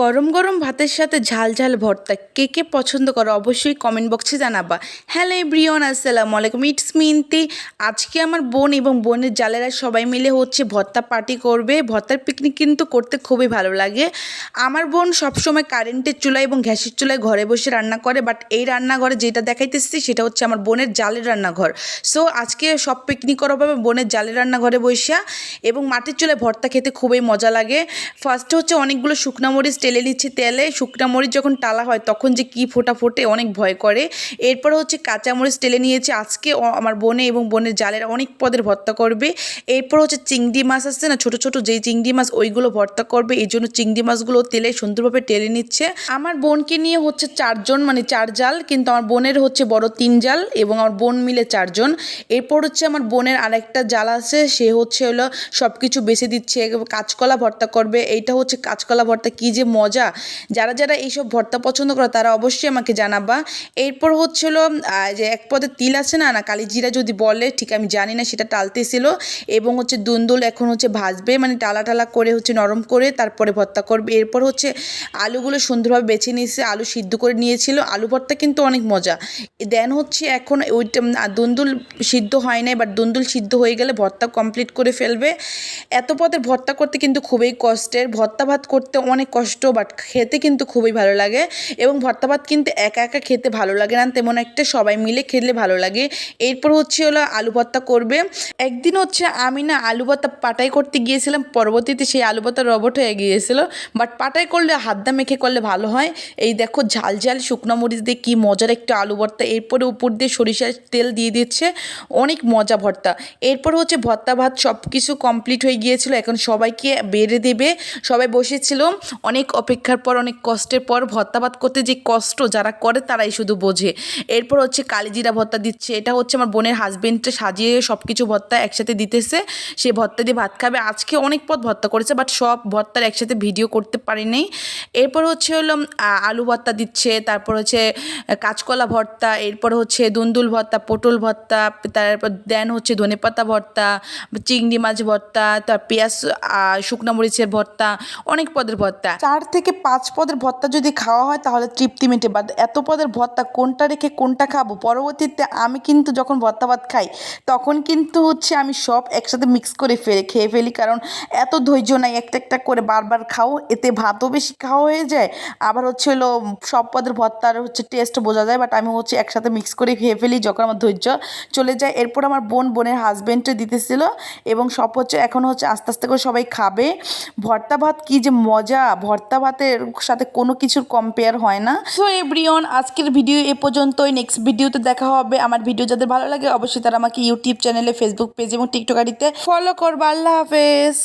গরম গরম ভাতের সাথে ঝাল ঝাল ভর্তা। কে কে পছন্দ করো অবশ্যই কমেন্ট বক্সে জানাবা। হ্যালো এভরিওয়ান আসসালামু আলাইকুম। ইটস মিনতি আজকে আমার বোন এবং বোনের জালেরা সবাই মিলে হচ্ছে ভর্তা পার্টি করবে। ভর্তার পিকনিক কিন্তু করতে খুবই ভালো লাগে। আমার বোন সবসময় কারেন্টের চুলা এবং গ্যাসের চুলায় ঘরে বসে রান্না করে বাট এই রান্নাঘরে যেটা দেখাইতেছি সেটা হচ্ছে আমার বোনের জালের রান্নাঘর। সো আজকে সব পিকনিক করা হবে বোনের জালের রান্নাঘরে বসিয়া এবং মাটির চুলায় ভর্তা খেতে খুবই মজা লাগে। ফার্স্টে হচ্ছে অনেকগুলো শুকনো মরিচ টেলে নিচ্ছে তেলে, শুকনা মরিচ যখন টালা হয় তখন যে কি ফোটা ফোটে অনেক ভয় করে। এরপর হচ্ছে কাঁচা মরিচ টেলে নিয়েছে আজকে আমার বোনে এবং বোনের জালের অনেক পদের ভর্তা করবে। এরপর হচ্ছে চিংড়ি মাছ আছে না, ছোট ছোট যেই চিংড়ি মাছ ওইগুলো ভর্তা করবে। এই জন্য চিংড়ি মাছগুলো তেলে সুন্দরভাবে টেলে নিচ্ছে। আমার বোনকে নিয়ে হচ্ছে চারজন মানে চার জাল, কিন্তু আমার বোনের হচ্ছে বড় তিন জাল এবং আমার বোন মিলে চারজন। এরপর হচ্ছে আমার বোনের আরেকটা জাল আছে, সে হচ্ছে হলো সব কিছু বেছে দিচ্ছে, কাঁচকলা ভর্তা করবে। এইটা হচ্ছে কাঁচকলা ভর্তা, কী যে মজা। যারা যারা এইসব ভর্তা পছন্দ করে তারা অবশ্যই আমাকে জানাবা। এরপর হচ্ছিল যে এক পদে তিল আছে না না কালিজিরা যদি বলে ঠিক আমি জানি না সেটা টালতেছিল। এবং হচ্ছে দুন্দুল এখন হচ্ছে ভাজবে মানে টালা টালা করে হচ্ছে নরম করে তারপরে ভর্তা করবে। এরপর হচ্ছে আলুগুলো সুন্দরভাবে বেছে নিয়েছে আলু সিদ্ধ করে নিয়েছিল। আলু ভর্তা কিন্তু অনেক মজা। দেন হচ্ছে এখন আহ, দুন্দুল সিদ্ধ হয় নাই বাট দুন্দুল সিদ্ধ হয়ে গেলে ভর্তা কমপ্লিট করে ফেলবে। এত পদের ভর্তা করতে কিন্তু খুবই কষ্টের। ভর্তা ভাত করতে অনেক কষ্ট বাট খেতে কিন্তু খুবই ভালো লাগে এবং ভর্তা ভাত কিন্তু একা একা খেতে ভালো লাগে না। তেমন একটা সবাই মিলে খেলে ভালো লাগে। এরপর হচ্ছে হলো আলু ভর্তা করবে। একদিন হচ্ছে আমি না আলু ভর্তা পাটাই করতে গিয়েছিলাম। পরবর্তীতে সেই আলু ভর্তা রবট হয়ে গিয়েছিল। বাট পাটাই করলে হাতদা মেখে করলে ভালো হয়। এই দেখো ঝাল ঝাল শুকনো মরিচ দিয়ে কী মজার একটা আলু ভর্তা। এরপরে উপর দিয়ে সরিষার তেল দিয়ে দিচ্ছে। অনেক মজা ভর্তা। এরপর হচ্ছে ভর্তা ভাত সব কিছু কমপ্লিট হয়ে গিয়েছিল। এখন সবাইকে বেড়ে দেবে। সবাই বসেছিল। অনেক অপেক্ষার পর, অনেক কষ্টের পর ভর্তা ভাত করতে যে কষ্ট যারা করে তারাই শুধু বোঝে। এরপর হচ্ছে কালিজিরা ভর্তা দিচ্ছে। এটা হচ্ছে আমার বোনের হাজবেন্ডটা সাজিয়ে সব কিছু ভর্তা একসাথে দিতেছে। সে ভর্তা দিয়ে ভাত খাবে। আজকে অনেক পদ ভর্তা করেছে বাট সব ভর্তার একসাথে ভিডিও করতে পারিনি। এরপর হচ্ছে হলো আলু ভর্তা দিচ্ছে। তারপর হচ্ছে কাঁচকলা ভর্তা। এরপর হচ্ছে দুন্দুল ভর্তা, পটল ভর্তা। তারপর দেন হচ্ছে ধনেপাতা ভর্তা, চিংড়ি মাছ ভর্তা তার পেঁয়াজ শুকনো মরিচের ভর্তা, অনেক পদের ভর্তা। চার থেকে পাঁচ পদের ভর্তা যদি খাওয়া হয়, তাহলে তৃপ্তি মেটে। বাদ এত পদের ভর্তা কোনটা রেখে কোনটা খাব? পরবর্তীতে আমি কিন্তু যখন ভর্তা ভাত খাই, তখন কিন্তু হচ্ছে আমি সব একসাথে মিক্স করে ফেলে, খেয়ে ফেলি। কারণ এত ধৈর্য নাই একটা একটা করে বারবার খাও, এতে ভাতও বেশি খাওয়া হয়ে যায়। আবার হচ্ছে হলো সব পদের ভর্তার হচ্ছে টেস্ট বোঝা যায় বাট আমি হচ্ছে একসাথে মিক্স করে খেয়ে ফেলি যখন আমার ধৈর্য চলে যায়। এরপর আমার বোন বোনের হাজবেন্ডে দিতেছিল এবং সব হচ্ছে এখন হচ্ছে আস্তে আস্তে করে সবাই খাবে। ভর্তা ভাত কি যে মজা! ভর্তা ভাতের সাথে কোনো কিছুর কম্পেয়ার হয় না। সো এভরিওন আজকের ভিডিও এ পর্যন্তই। নেক্সট ভিডিওতে দেখা হবে। আমার ভিডিও যাদের ভালো লাগে, অবশ্যই তারা আমাকে ইউটিউব চ্যানেলে ফেসবুক পেজ এবং টিকটক আইডিতে ফলো করব। আল্লাহ হাফেজ।